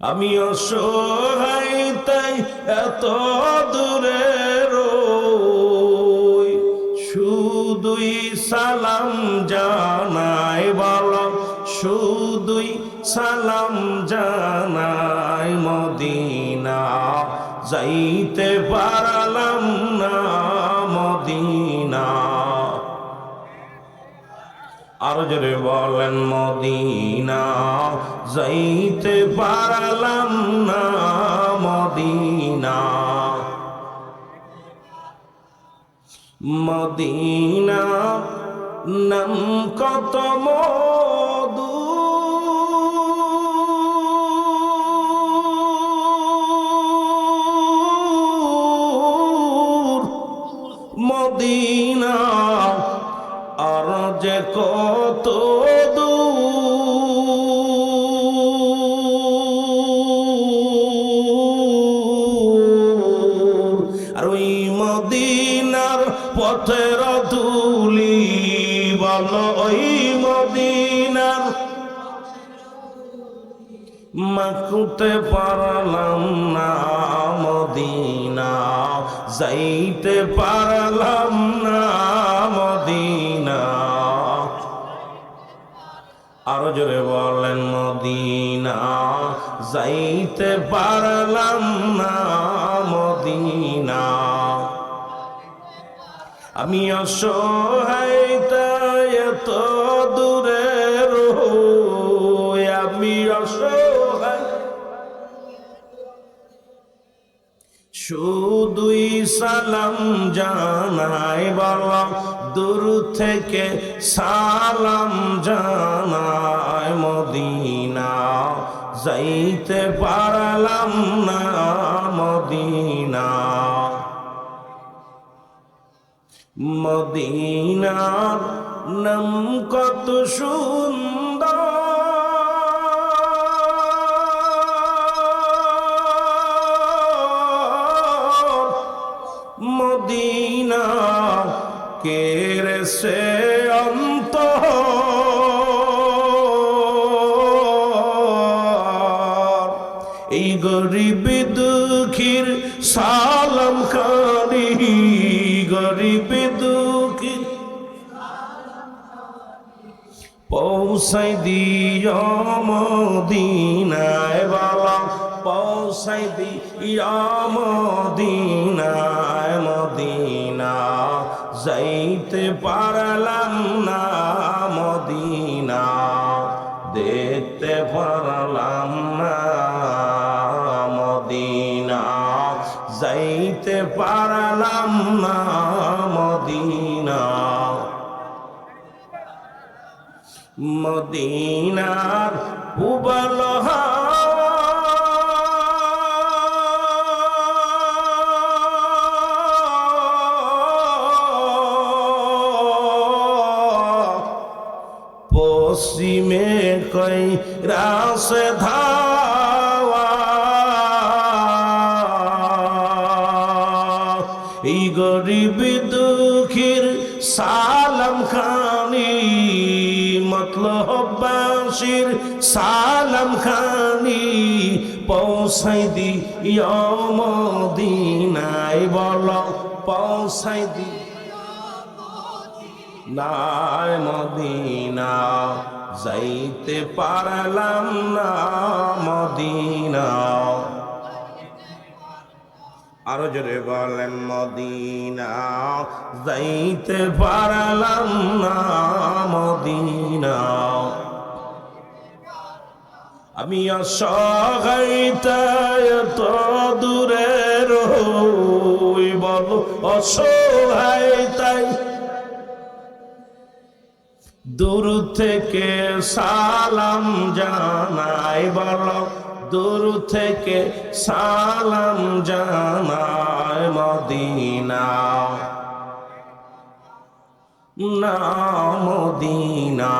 আমি অসহায়, তাই এত দূরে শুধুই সালাম জানাই বল, শুধুই সালাম জানাই মদিনা। যাইতে পারলাম না। আর জোরে বলেন মদিনা যাইতে পারলাম না মদিনা। মদিনা নাম কত মধু যে কত আর ওই মদিনার পথের বল, ওই মদিনার মাকুতে পারলাম না মদিনা, যাইতে পারলাম না মদিনা। জোরে বলেন, মদিনা যাইতে পারলাম না, মদিনা। আমি অসহায় এত দূরে আমি অসহায়। শুধুই সালাম জানাই বললাম দূর থেকে সালাম জানাই। না মদিনা মদিনার নাম কত সুন্দর। মদিনা কেরে সে অন্ত দুঃখীর সালাম খানি গরিব দুঃখীর পৌঁছাই দিয় মদিনায় বাবা, পৌঁছাই দিয় মদিনা যাইতে পারলাম না, মদিনা দেখতে পারলাম না। মদিনার উবল পশ্চিমে কই রাস ধাওয়া এই গরিব দুঃখীর সালাম খানি মতলবাসীর সালাম খানি পৌঁছাই দি মদিনায়, বল পৌঁছাই দি নাই মদিনা, যাইতে পারলাম না মদিনা। আরও জোরে বলেন মদিনা, যাইতে পারলাম না, মদিনা। আমি অসহায়তায় তো দূরে রই, বল, অসহায়তায়। দূর থেকে সালাম জানাই, বল দূর থেকে সালাম জানায় মদিনা। না মদিনা।